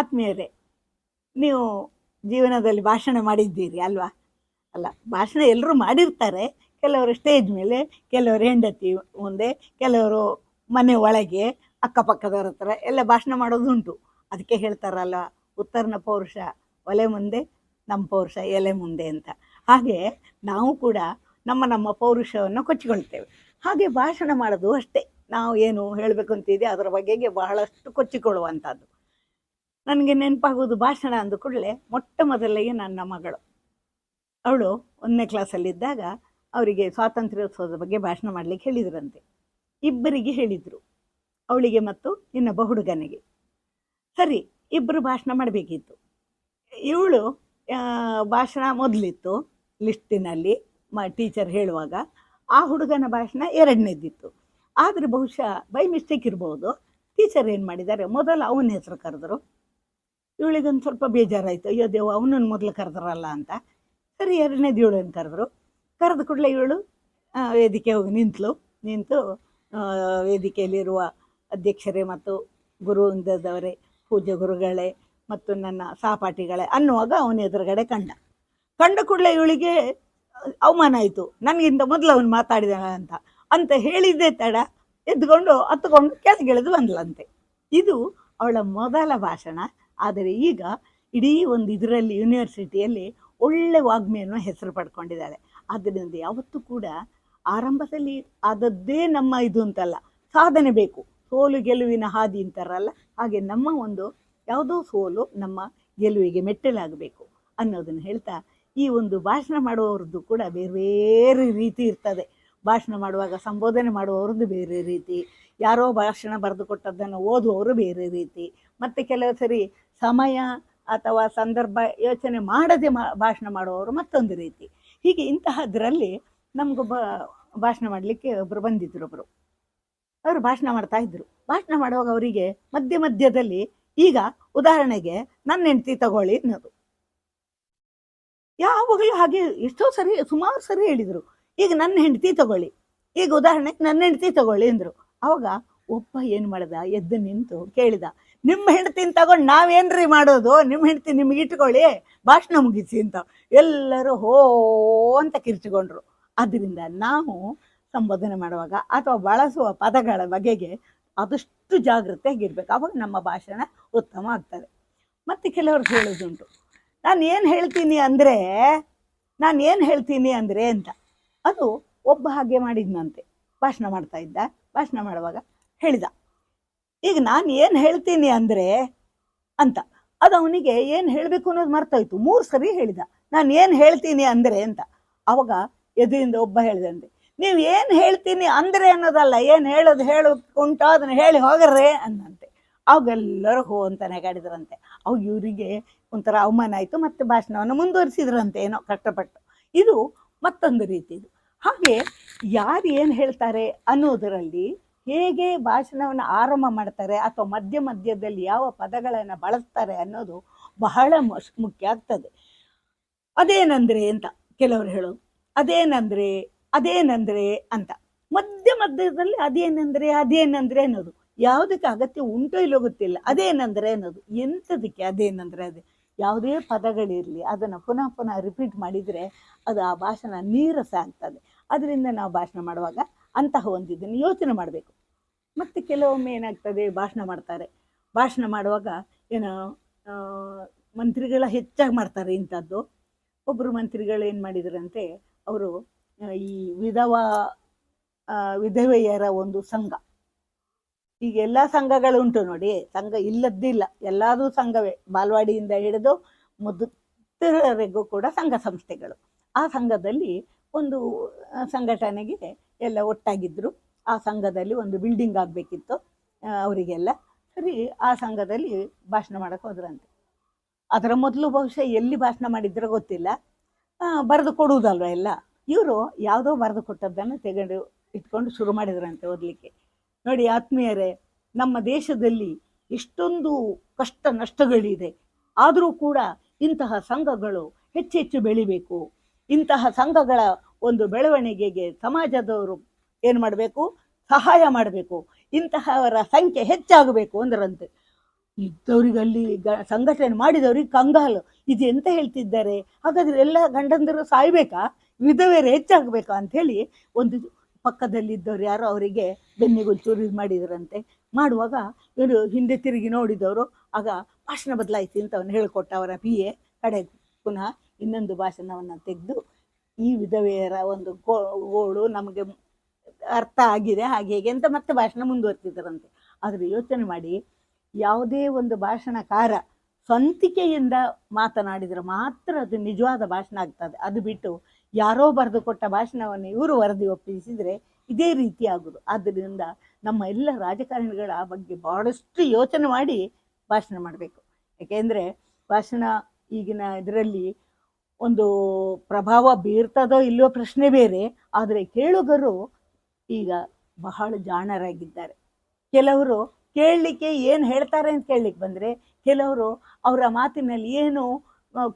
ಆತ್ಮೀಯರೇ, ನೀವು ಜೀವನದಲ್ಲಿ ಭಾಷಣ ಮಾಡಿದ್ದೀರಿ ಅಲ್ವಾ? ಅಲ್ಲ, ಭಾಷಣ ಎಲ್ಲರೂ ಮಾಡಿರ್ತಾರೆ. ಕೆಲವರು ಸ್ಟೇಜ್ ಮೇಲೆ, ಕೆಲವರು ಹೆಂಡತಿ ಮುಂದೆ, ಕೆಲವರು ಮನೆ ಒಳಗೆ, ಅಕ್ಕಪಕ್ಕದವ್ರ ಹತ್ರ ಎಲ್ಲ ಭಾಷಣ ಮಾಡೋದುಂಟು. ಅದಕ್ಕೆ ಹೇಳ್ತಾರಲ್ಲ ಉತ್ತರನ ಪೌರುಷ ಒಲೆ ಮುಂದೆ, ನಮ್ಮ ಪೌರುಷ ಎಲೆ ಮುಂದೆ ಅಂತ. ಹಾಗೆ ನಾವು ಕೂಡ ನಮ್ಮ ನಮ್ಮ ಪೌರುಷವನ್ನು ಕೊಚ್ಚಿಕೊಳ್ತೇವೆ. ಹಾಗೆ ಭಾಷಣ ಮಾಡೋದು ಅಷ್ಟೇ. ನಾವು ಏನು ಹೇಳಬೇಕು ಅಂತಿದೆ ಅದರ ಬಗೆಗೆ ಬಹಳಷ್ಟು ಕೊಚ್ಚಿಕೊಳ್ಳುವಂಥದ್ದು. ನನಗೆ ನೆನಪಾಗೋದು ಭಾಷಣ ಅಂದ ಕೂಡಲೇ ಮೊಟ್ಟ ಮೊದಲಿಗೆ ನನ್ನ ಮಗಳು. ಅವಳು ಒಂದನೇ ಕ್ಲಾಸಲ್ಲಿದ್ದಾಗ ಅವರಿಗೆ ಸ್ವಾತಂತ್ರ್ಯೋತ್ಸವದ ಬಗ್ಗೆ ಭಾಷಣ ಮಾಡಲಿಕ್ಕೆ ಹೇಳಿದ್ರಂತೆ. ಇಬ್ಬರಿಗೆ ಹೇಳಿದರು, ಅವಳಿಗೆ ಮತ್ತು ಇನ್ನೊಬ್ಬ ಹುಡುಗನಿಗೆ. ಸರಿ ಇಬ್ಬರು ಭಾಷಣ ಮಾಡಬೇಕಿತ್ತು. ಇವಳು ಭಾಷಣ ಮೊದಲಿತ್ತು ಲಿಸ್ಟಿನಲ್ಲಿ, ಮ, ಟೀಚರ್ ಹೇಳುವಾಗ. ಆ ಹುಡುಗನ ಭಾಷಣ ಎರಡನೇದಿತ್ತು. ಆದರೆ ಬಹುಶಃ ಬೈ ಮಿಸ್ಟೇಕ್ ಇರ್ಬೋದು, ಟೀಚರ್ ಏನು ಮಾಡಿದ್ದಾರೆ, ಮೊದಲು ಅವನ ಹೆಸರು ಕರೆದ್ರು. ಇವಳಿಗೊಂದು ಸ್ವಲ್ಪ ಬೇಜಾರಾಯಿತು. ಅಯ್ಯೋ ದೇವ ಅವನನ್ನು ಮೊದಲು ಕರೆದ್ರಲ್ಲ ಅಂತ. ಸರಿ, ಎರಡನೇದು ಇವಳನ್ನು ಕರೆದ್ರು? ಕರೆದ ಕೂಡಲೇ ಇವಳು ವೇದಿಕೆ ಹೋಗಿ ನಿಂತಳು ನಿಂತು ವೇದಿಕೆಯಲ್ಲಿರುವ ಅಧ್ಯಕ್ಷರೇ ಮತ್ತು ಗುರುವೃಂದದವರೇ ಪೂಜೆ ಗುರುಗಳೇ ಮತ್ತು ನನ್ನ ಸಹಪಾಠಿಗಳೇ ಅನ್ನುವಾಗ ಅವನ ಎದುರುಗಡೆ ಕಂಡ. ಕಂಡ ಕೂಡಲೇ ಇವಳಿಗೆ, ಅವಮಾನ ಆಯಿತು. ನನಗಿಂತ ಮೊದಲು ಅವನು ಮಾತಾಡಿದ ಅಂತ. ಅಂತ ಹೇಳಿದ್ದೆ ತಡ ಎದ್ಕೊಂಡು ಹತ್ಕೊಂಡು ಕೆಳಗಿಳಿದು ಬಂದ್ಲಂತೆ. ಇದು ಅವಳ ಮೊದಲ ಭಾಷಣ. ಆದರೆ ಈಗ ಇಡೀ ಒಂದು ಇದರಲ್ಲಿ ಯೂನಿವರ್ಸಿಟಿಯಲ್ಲಿ ಒಳ್ಳೆ ವಾಗ್ಮಿಯನ್ನು ಹೆಸರು ಪಡ್ಕೊಂಡಿದ್ದಾಳೆ ಆದ್ದರಿಂದ ಯಾವತ್ತೂ ಕೂಡ ಆರಂಭದಲ್ಲಿ ಆದದ್ದೇ ನಮ್ಮ ಇದು ಅಂತಲ್ಲ, ಸಾಧನೆ ಬೇಕು. ಸೋಲು ಗೆಲುವಿನ ಹಾದಿ ಅಂತಾರಲ್ಲ, ಹಾಗೆ ನಮ್ಮ ಒಂದು ಯಾವುದೋ ಸೋಲು ನಮ್ಮ ಗೆಲುವಿಗೆ ಮೆಟ್ಟಲಾಗಬೇಕು ಅನ್ನೋದನ್ನು ಹೇಳ್ತಾ ಈ ಒಂದು ಭಾಷಣ ಮಾಡುವವ್ರದ್ದು ಕೂಡ ಬೇರೆ ಬೇರೆ ರೀತಿ ಇರ್ತದೆ. ಭಾಷಣ ಮಾಡುವಾಗ, ಸಂಬೋಧನೆ ಮಾಡುವವ್ರದ್ದು ಬೇರೆ ರೀತಿ. ಯಾರೋ ಭಾಷಣ ಬರೆದು ಕೊಟ್ಟದ್ದನ್ನು ಓದುವವರು ಬೇರೆ ರೀತಿ. ಮತ್ತು ಕೆಲವು ಸರಿ ಸಮಯ ಅಥವಾ ಸಂದರ್ಭ ಯೋಚನೆ ಮಾಡದೆ ಭಾಷಣ ಮಾಡುವವರು ಮತ್ತೊಂದು ರೀತಿ. ಹೀಗೆ ಇಂತಹದ್ರಲ್ಲಿ ನಮಗೊಬ್ಬ ಭಾಷಣ ಮಾಡಲಿಕ್ಕೆ ಒಬ್ಬರು ಬಂದಿದ್ದರು ಒಬ್ಬರು ಅವರು ಭಾಷಣ ಮಾಡ್ತಾ ಇದ್ದರು ಭಾಷಣ ಮಾಡುವಾಗ ಅವರಿಗೆ ಮಧ್ಯ ಮಧ್ಯದಲ್ಲಿ ಈಗ ಉದಾಹರಣೆಗೆ ನನ್ನ ಹೆಂಡತಿ ತಗೊಳ್ಳಿ ಅನ್ನೋದು. ಯಾವಾಗಲೂ ಹಾಗೆ ಎಷ್ಟೋ ಸರಿ, ಸುಮಾರು ಸರಿ ಹೇಳಿದರು. ಈಗ ನನ್ನ ಹೆಂಡತಿ ತಗೊಳ್ಳಿ. ಈಗ ಉದಾಹರಣೆಗೆ ನನ್ನ ಹೆಂಡತಿ ತಗೊಳ್ಳಿ ಅಂದರು. ಅವಾಗ ಒಪ್ಪ ಏನು ಮಾಡ್ದ? ಎದ್ದು ನಿಂತು ಕೇಳಿದ, ನಿಮ್ಮ ಹೆಂಡತಿನ ತಗೊಂಡು ನಾವೇನ್ರಿ ಮಾಡೋದು? ನಿಮ್ಮ ಹೆಂಡತಿ ನಿಮ್ಗೆ ಇಟ್ಕೊಳ್ಳಿ, ಭಾಷಣ ಮುಗಿಸಿ ಅಂತ. ಎಲ್ಲರೂ ಹೋ ಅಂತ ಕಿರ್ಚಿಕೊಂಡ್ರು ಅದರಿಂದ ನಾವು ಸಂಬೋಧನೆ ಮಾಡುವಾಗ ಅಥವಾ ಬಳಸುವ ಪದಗಳ ಬಗೆಗೆ ಆದಷ್ಟು ಜಾಗೃತೆಯಾಗಿರ್ಬೇಕು ಅವಾಗ ನಮ್ಮ ಭಾಷಣ ಉತ್ತಮ ಆಗ್ತದೆ. ಮತ್ತು ಕೆಲವರು ಹೇಳೋದುಂಟು. ನಾನು ಏನು ಹೇಳ್ತೀನಿ ಅಂದರೆ ನಾನು ಏನು ಹೇಳ್ತೀನಿ ಅಂದರೆ ಅಂತ. ಅದು ಒಬ್ಬ ಹಾಗೆ ಮಾಡಿದ್ನಂತೆ. ಭಾಷಣ ಮಾಡ್ತಾ ಇದ್ದ, ಭಾಷಣ ಮಾಡುವಾಗ ಹೇಳಿದ. ಈಗ ನಾನು ಏನು ಹೇಳ್ತೀನಿ ಅಂದರೆ ಅಂತ, ಅದು ಅವನಿಗೆ ಏನು ಹೇಳಬೇಕು ಅನ್ನೋದು ಮರ್ತೋಯ್ತು. ಮೂರು ಸರಿ ಹೇಳಿದ, ನಾನು ಏನು ಹೇಳ್ತೀನಿ ಅಂದರೆ ಅಂತ. ಅವಾಗ ಎದುರಿಂದ ಒಬ್ಬ ಹೇಳಿದಂತೆ ನೀವು ಏನು ಹೇಳ್ತೀನಿ ಅಂದರೆ ಅನ್ನೋದಲ್ಲ, ಏನು ಹೇಳೋದು ಹೇಳು, ಉಂಟು, ಅದನ್ನು ಹೇಳಿ ಹೋಗ್ರೆ ಅಂದಂತೆ ಅವಾಗೆಲ್ಲರೂ ಹೋ ಅಂತ ನೆಗಾಡಿದ್ರಂತೆ. ಅವಾಗ ಇವರಿಗೆ ಒಂಥರ ಅವಮಾನ ಆಯಿತು, ಮತ್ತೆ ಭಾಷಣವನ್ನು ಮುಂದುವರಿಸಿದ್ರಂತೆ ಏನೋ ಕಷ್ಟಪಟ್ಟು. ಇದು ಮತ್ತೊಂದು ರೀತಿದು ಹಾಗೆ ಯಾರು ಏನು ಹೇಳ್ತಾರೆ ಅನ್ನೋದರಲ್ಲಿ ಹೇಗೆ ಭಾಷಣವನ್ನು ಆರಂಭ ಮಾಡ್ತಾರೆ ಅಥವಾ ಮಧ್ಯ ಮಧ್ಯದಲ್ಲಿ ಯಾವ ಪದಗಳನ್ನು ಬಳಸ್ತಾರೆ ಅನ್ನೋದು ಬಹಳ ಮುಖ್ಯ ಆಗ್ತದೆ. ಅದೇನಂದ್ರೆ ಅಂತ ಕೆಲವರು ಹೇಳೋದು. ಅದೇನಂದ್ರೆ ಅದೇನಂದ್ರೆ ಅಂತ. ಮಧ್ಯ ಮಧ್ಯದಲ್ಲಿ ಅದೇನಂದ್ರೆ ಅದೇನಂದ್ರೆ ಅನ್ನೋದು. ಯಾವುದಕ್ಕೆ ಅಗತ್ಯ ಉಂಟೋ ಇಲ್ಲೋ ಗೊತ್ತಿಲ್ಲ. ಅದೇನಂದ್ರೆ ಅನ್ನೋದು. ಎಂಥದಕ್ಕೆ ಅದೇನಂದ್ರೆ ಅದೇ? ಯಾವುದೇ ಪದಗಳಿರಲಿ, ಅದನ್ನು ಪುನಃ ಪುನಃ ರಿಪೀಟ್ ಮಾಡಿದರೆ ಅದು ಆ ಭಾಷಣ ನೀರಸ ಆಗ್ತದೆ. ಅದರಿಂದ ನಾವು ಭಾಷಣ ಮಾಡುವಾಗ ಅಂತಹ ಒಂದು ಇದನ್ನು ಯೋಚನೆ ಮಾಡಬೇಕು. ಮತ್ತು ಕೆಲವೊಮ್ಮೆ ಏನಾಗ್ತದೆ, ಭಾಷಣ ಮಾಡ್ತಾರೆ. ಭಾಷಣ ಮಾಡುವಾಗ ಏನು ಮಂತ್ರಿಗಳ ಹೆಚ್ಚಾಗಿ ಮಾಡ್ತಾರೆ ಇಂಥದ್ದು. ಒಬ್ಬರು ಮಂತ್ರಿಗಳು ಏನು ಮಾಡಿದರಂತೆ, ಅವರು, ಈ ವಿಧವಾ ವಿಧವೆಯರ ಒಂದು ಸಂಘ. ಈಗ ಎಲ್ಲ ಸಂಘಗಳು ಉಂಟು ನೋಡಿ, ಸಂಘ ಇಲ್ಲದ್ದಿಲ್ಲ, ಎಲ್ಲದೂ ಸಂಘವೇ. ಬಾಲ್ವಾಡಿಯಿಂದ ಹಿಡಿದು ಮುದುಕರವರೆಗೂ ಕೂಡ ಸಂಘ ಸಂಸ್ಥೆಗಳು. ಆ ಸಂಘದಲ್ಲಿ ಒಂದು ಸಂಘಟನೆಗೆ ಎಲ್ಲ ಒಟ್ಟಾಗಿದ್ದರು ಆ ಸಂಘದಲ್ಲಿ ಒಂದು ಬಿಲ್ಡಿಂಗ್ ಆಗಬೇಕಿತ್ತು ಅವರಿಗೆಲ್ಲ. ಸರಿ, ಆ ಸಂಘದಲ್ಲಿ ಭಾಷಣ ಮಾಡಕ್ಕೆ ಹೋದ್ರಂತೆ. ಅದರ ಮೊದಲು ಬಹುಶಃ ಎಲ್ಲಿ ಭಾಷಣ ಮಾಡಿದ್ರೋ ಗೊತ್ತಿಲ್ಲ. ಬರೆದು ಕೊಡುವುದಲ್ವ ಎಲ್ಲ? ಇವರು ಯಾವುದೋ ಬರೆದು ಕೊಟ್ಟದ್ದನ್ನು ತೆಗೆದು ಇಟ್ಕೊಂಡು ಶುರು ಮಾಡಿದ್ರಂತೆ ಓದಲಿಕ್ಕೆ. ನೋಡಿ ಆತ್ಮೀಯರೇ, ನಮ್ಮ ದೇಶದಲ್ಲಿ ಎಷ್ಟೊಂದು ಕಷ್ಟ ನಷ್ಟಗಳಿದೆ. ಆದರೂ ಕೂಡ ಇಂತಹ ಸಂಘಗಳು ಹೆಚ್ಚೆಚ್ಚು ಬೆಳಿಬೇಕು. ಇಂತಹ ಸಂಘಗಳ ಒಂದು ಬೆಳವಣಿಗೆಗೆ ಸಮಾಜದವರು ಏನು ಮಾಡಬೇಕು? ಸಹಾಯ ಮಾಡಬೇಕು. ಇಂತಹವರ ಸಂಖ್ಯೆ ಹೆಚ್ಚಾಗಬೇಕು ಅಂದ್ರಂತೆ. ಇದ್ದವರಿಗಲ್ಲಿ ಗ- ಸಂಘಟನೆ ಮಾಡಿದವ್ರಿಗೆ ಕಂಗಾಲು. ಇದು ಎಂತ ಹೇಳ್ತಿದ್ದಾರೆ? ಹಾಗಾದ್ರೆ ಎಲ್ಲ ಗಂಡಂದರು ಸಾಯ್ಬೇಕಾ? ವಿಧವೆಯರು ಹೆಚ್ಚಾಗಬೇಕಾ ಅಂಥೇಳಿ ಒಂದು ಪಕ್ಕದಲ್ಲಿದ್ದವ್ರು ಯಾರೋ ಅವರಿಗೆ ಬೆನ್ನಿಗೊಂಚೂರು ಇದು ಮಾಡಿದ್ರಂತೆ. ಮಾಡುವಾಗ ಇವರು ಹಿಂದೆ ತಿರುಗಿ ನೋಡಿದವರು, ಆಗ ಭಾಷಣ ಬದಲಾಯಿಸಿ ಅಂತ ಅವನು ಹೇಳಿಕೊಟ್ಟ ಅವರ ಪಿ ಎ ಕಡೆ ಪುನಃ ಇನ್ನೊಂದು ಭಾಷಣವನ್ನು ತೆಗೆದು, ಈ ವಿಧವೆಯರ ಒಂದು ಗೋಳು ನಮಗೆ ಅರ್ಥ ಆಗಿದೆ, ಹಾಗೆ ಹೇಗೆ ಅಂತ ಮತ್ತೆ ಭಾಷಣ ಮುಂದುವರ್ತಿದ್ದರಂತೆ ಆದರೆ ಯೋಚನೆ ಮಾಡಿ, ಯಾವುದೇ ಒಂದು ಭಾಷಣಕಾರ ಸ್ವಂತಿಕೆಯಿಂದ ಮಾತನಾಡಿದರೆ ಮಾತ್ರ ಅದು ನಿಜವಾದ ಭಾಷಣ ಆಗ್ತದೆ. ಅದು ಬಿಟ್ಟು ಯಾರೋ ಬರೆದು ಕೊಟ್ಟ ಭಾಷಣವನ್ನು ಇವರು ವರದಿ ಒಪ್ಪಿಸಿದರೆ ಇದೇ ರೀತಿ ಆಗೋದು. ಆದ್ದರಿಂದ ನಮ್ಮ ಎಲ್ಲ ರಾಜಕಾರಣಿಗಳ ಬಗ್ಗೆ ಬಹಳಷ್ಟು ಯೋಚನೆ ಮಾಡಿ ಭಾಷಣ ಮಾಡಬೇಕು. ಯಾಕೆಂದರೆ ಭಾಷಣ ಈಗಿನ ಇದರಲ್ಲಿ ಒಂದು ಪ್ರಭಾವ ಬೀರ್ತದೋ ಇಲ್ಲವೋ ಪ್ರಶ್ನೆ ಬೇರೆ, ಆದರೆ ಕೇಳುಗರು ಈಗ ಬಹಳ ಜಾಣರಾಗಿದ್ದಾರೆ. ಕೆಲವರು ಕೇಳಲಿಕ್ಕೆ ಏನು ಹೇಳ್ತಾರೆ ಅಂತ ಕೇಳಲಿಕ್ಕೆ ಬಂದರೆ, ಕೆಲವರು ಅವರ ಮಾತಿನಲ್ಲಿ ಏನು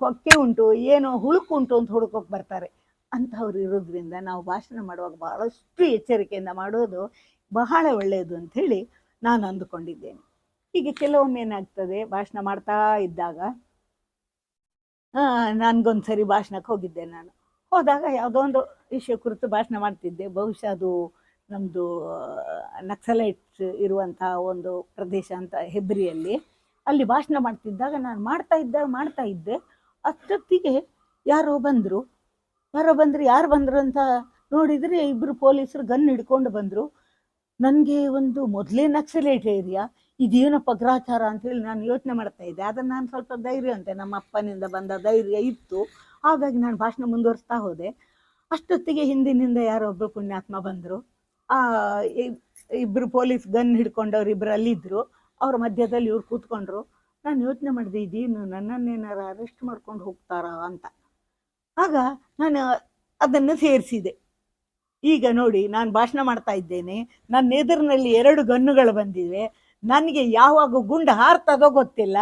ಕೊಕ್ಕೆ ಉಂಟು, ಏನು ಹುಳುಕುಂಟು ಅಂತ ಹುಡುಕೋಕೆ ಬರ್ತಾರೆ. ಅಂಥವ್ರು ಇರೋದ್ರಿಂದ ನಾವು ಭಾಷಣ ಮಾಡುವಾಗ ಬಹಳಷ್ಟು ಎಚ್ಚರಿಕೆಯಿಂದ ಮಾಡೋದು ಬಹಳ ಒಳ್ಳೆಯದು ಅಂಥೇಳಿ ನಾನು ಅಂದುಕೊಂಡಿದ್ದೇನೆ. ಹೀಗೆ ಕೆಲವೊಮ್ಮೆ ಏನಾಗ್ತದೆ, ಭಾಷಣ ಮಾಡ್ತಾ ಇದ್ದಾಗ ನನಗೊಂದು ಸರಿ ಭಾಷಣಕ್ಕೆ ಹೋಗಿದ್ದೆ ನಾನು. ಹೋದಾಗ ಯಾವುದೋ ಒಂದು ವಿಷಯ ಕುರಿತು ಭಾಷಣ ಮಾಡ್ತಿದ್ದೆ. ಬಹುಶಃ ಅದು ನಮ್ಮದು ನಕ್ಸಲೈಟ್ಸ್ ಇರುವಂತಹ ಒಂದು ಪ್ರದೇಶ ಅಂತ ಹೆಬ್ರಿಯಲ್ಲಿ. ಅಲ್ಲಿ ಭಾಷಣ ಮಾಡ್ತಿದ್ದಾಗ ನಾನು ಮಾಡ್ತಾ ಇದ್ದಾಗ ಮಾಡ್ತಾ ಇದ್ದೆ. ಅಷ್ಟೊತ್ತಿಗೆ ಯಾರೋ ಬಂದರು. ಯಾರೋ ಬಂದರು, ಯಾರು ಬಂದರು ಅಂತ ನೋಡಿದರೆ ಇಬ್ಬರು ಪೊಲೀಸರು ಗನ್ ಹಿಡ್ಕೊಂಡು ಬಂದರು. ನನಗೆ ಒಂದು ಮೊದಲೇ ನಕ್ಸಲೇಟ್ ಏರಿಯಾ, ಇದೇನಪ್ಪ ಗ್ರಾಚಾರ ಅಂತೇಳಿ ನಾನು ಯೋಚನೆ ಮಾಡ್ತಾ ಇದ್ದೆ. ಅದನ್ನು ನಾನು ಸ್ವಲ್ಪ ಧೈರ್ಯ ಅಂತೆ, ನಮ್ಮ ಅಪ್ಪನಿಂದ ಬಂದ ಧೈರ್ಯ ಇತ್ತು. ಹಾಗಾಗಿ ನಾನು ಭಾಷಣ ಮುಂದುವರಿಸ್ತಾ ಹೋದೆ. ಅಷ್ಟೊತ್ತಿಗೆ ಹಿಂದಿನಿಂದ ಯಾರೋ ಒಬ್ಬರು ಪುಣ್ಯಾತ್ಮ ಬಂದರು. ಇಬ್ಬರು ಪೊಲೀಸ್ ಗನ್ ಹಿಡ್ಕೊಂಡವ್ರು ಇಬ್ಬರು ಅಲ್ಲಿದ್ದರು ಅವ್ರ ಮಧ್ಯದಲ್ಲಿ ಇವ್ರು ಕೂತ್ಕೊಂಡ್ರು. ನಾನು ಯೋಚನೆ ಮಾಡಿದೆ, ಇದೇನು ನನ್ನನ್ನೇನಾರು ಅರೆಸ್ಟ್ ಮಾಡ್ಕೊಂಡು ಹೋಗ್ತಾರಾ ಅಂತ. ಆಗ ನಾನು ಅದನ್ನು ಸೇರಿಸಿದೆ. ಈಗ ನೋಡಿ, ನಾನು ಭಾಷಣ ಮಾಡ್ತಾ ಇದ್ದೇನೆ. ನನ್ನ ಎದುರಿನಲ್ಲಿ ಎರಡು ಗನ್ನುಗಳು ಬಂದಿವೆ. ನನಗೆ ಯಾವಾಗ ಗುಂಡು ಹಾರ್ತದೋ ಗೊತ್ತಿಲ್ಲ.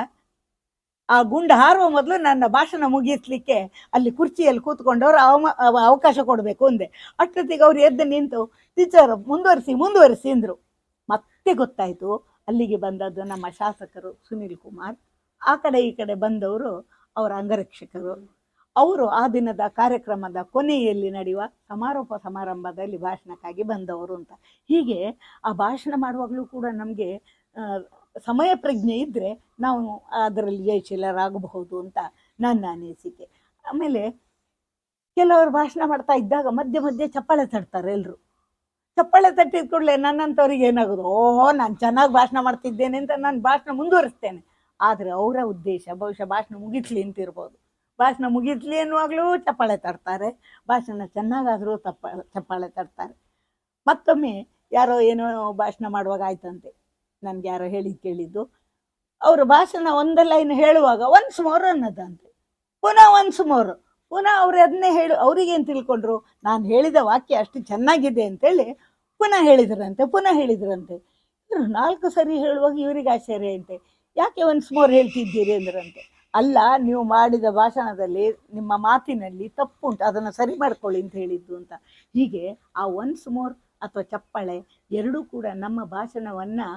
ಆ ಗುಂಡು ಹಾರುವ ಮೊದಲು ನನ್ನ ಭಾಷಣ ಮುಗಿಸ್ಲಿಕ್ಕೆ ಅಲ್ಲಿ ಕುರ್ಚಿಯಲ್ಲಿ ಕೂತ್ಕೊಂಡವ್ರು ಅವಮ, ಅವ- ಅವಕಾಶ ಕೊಡಬೇಕು ಅಂದೆ. ಅಷ್ಟೊತ್ತಿಗೆ ಅವ್ರು ಎದ್ದು ನಿಂತು, ಟೀಚರ್, ಮುಂದುವರಿಸಿ ಮುಂದುವರಿಸಿ ಅಂದರು. ಮತ್ತೆ ಗೊತ್ತಾಯಿತು, ಅಲ್ಲಿಗೆ ಬಂದದ್ದು ನಮ್ಮ ಶಾಸಕರು ಸುನಿಲ್ ಕುಮಾರ್. ಆ ಕಡೆ ಈ ಕಡೆ ಬಂದವರು ಅವರ ಅಂಗರಕ್ಷಕರು. ಅವರು ಆ ದಿನದ ಕಾರ್ಯಕ್ರಮದ ಕೊನೆಯಲ್ಲಿ ನಡೆಯುವ ಸಮಾರೋಪ ಸಮಾರಂಭದಲ್ಲಿ ಭಾಷಣಕ್ಕಾಗಿ ಬಂದವರು ಅಂತ. ಹೀಗೆ ಆ ಭಾಷಣ ಮಾಡುವಾಗಲೂ ಕೂಡ ನಮಗೆ ಸಮಯ ಪ್ರಜ್ಞೆ ಇದ್ದರೆ ನಾವು ಅದರಲ್ಲಿ ಜಯಶೀಲರಾಗಬಹುದು ಅಂತ ನನ್ನ ಅನಿಸಿಕೆ. ಆಮೇಲೆ ಕೆಲವರು ಭಾಷಣ ಮಾಡ್ತಾ ಇದ್ದಾಗ ಮಧ್ಯೆ ಮಧ್ಯೆ ಚಪ್ಪಾಳೆ ತಟ್ತಾರೆ ಎಲ್ಲರೂ ಚಪ್ಪಾಳೆ ತಟ್ಟಿದ ಕೂಡಲೇ ನನ್ನಂಥವ್ರಿಗೆ ಏನಾಗೋದು, ಓಹೋ, ನಾನು ಚೆನ್ನಾಗಿ ಭಾಷಣ ಮಾಡ್ತಿದ್ದೇನೆ ಅಂತ ನಾನು ಭಾಷಣ ಮುಂದುವರಿಸ್ತೇನೆ. ಆದರೆ ಅವರ ಉದ್ದೇಶ ಬಹುಶಃ ಭಾಷಣ ಮುಗಿಸ್ಲಿ ಅಂತಿರ್ಬೋದು. ಭಾಷಣ ಮುಗಿಸ್ಲಿ ಎನ್ನುವಾಗಲೂ ಚಪ್ಪಾಳೆ ತರ್ತಾರೆ. ಭಾಷಣ ಚೆನ್ನಾಗಾದರೂ ತಪ್ಪ, ಚಪ್ಪಾಳೆ ತರ್ತಾರೆ. ಮತ್ತೊಮ್ಮೆ ಯಾರೋ ಏನೋ ಭಾಷಣ ಮಾಡುವಾಗ ಆಯ್ತಂತೆ. ನನಗೆ ಯಾರೋ ಹೇಳಿ ಕೇಳಿದ್ದು. ಅವರು ಭಾಷಣ ಒಂದು ಲೈನ್ ಹೇಳುವಾಗ ಒನ್ಸ್ ಮೋರ್ ಅನ್ನೋದಂತೆ. ಪುನಃ ಒನ್ಸ್ ಮೋರ್ ಪುನಃ ಅವರು ಅದನ್ನೇ ಹೇಳು ಅವ್ರಿಗೇನು ತಿಳ್ಕೊಂಡ್ರು? ನಾನು ಹೇಳಿದ ವಾಕ್ಯ ಅಷ್ಟು ಚೆನ್ನಾಗಿದೆ ಅಂತೇಳಿ ಪುನಃ ಹೇಳಿದ್ರಂತೆ ಪುನಃ ಹೇಳಿದ್ರಂತೆ. ಇವರು ನಾಲ್ಕು ಸರಿ ಹೇಳುವಾಗ ಇವರಿಗೆ ಆಶ್ಚರ್ಯ ಅಂತೆ. ಯಾಕೆ ಒನ್ಸ್ ಮೋರ್ ಹೇಳ್ತಿದ್ದೀರಿ ಅಂದ್ರಂತೆ. ಅಲ್ಲ, ನೀವು ಮಾಡಿದ ಭಾಷಣದಲ್ಲಿ ನಿಮ್ಮ ಮಾತಿನಲ್ಲಿ ತಪ್ಪುಂಟು, ಅದನ್ನು ಸರಿ ಮಾಡ್ಕೊಳ್ಳಿ ಅಂತ ಹೇಳಿದ್ದು ಅಂತ. ಹೀಗೆ ಆ ಒನ್ಸ್ ಮೋರ್ ಅಥವಾ ಚಪ್ಪಾಳೆ ಎರಡೂ ಕೂಡ ನಮ್ಮ ಭಾಷಣವನ್ನು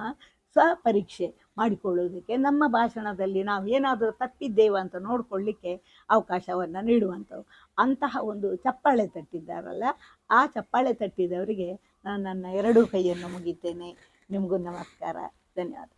ಸ್ವ ಪರೀಕ್ಷೆ ಮಾಡಿಕೊಳ್ಳೋದಕ್ಕೆ ನಮ್ಮ ಭಾಷಣದಲ್ಲಿ ನಾವು ಏನಾದರೂ ತಪ್ಪಿದ್ದೇವೆ ಅಂತ ನೋಡಿಕೊಳ್ಳಿಕ್ಕೆ ಅವಕಾಶವನ್ನು ನೀಡುವಂಥವು. ಅಂತಹ ಒಂದು ಚಪ್ಪಾಳೆ ತಟ್ಟಿದ್ದಾರಲ್ಲ, ಆ ಚಪ್ಪಾಳೆ ತಟ್ಟಿದವರಿಗೆ ನಾನು ನನ್ನ ಎರಡೂ ಕೈಯನ್ನು ಮುಗಿತೇನೆ. ನಿಮಗೂ ನಮಸ್ಕಾರ. ಧನ್ಯವಾದ.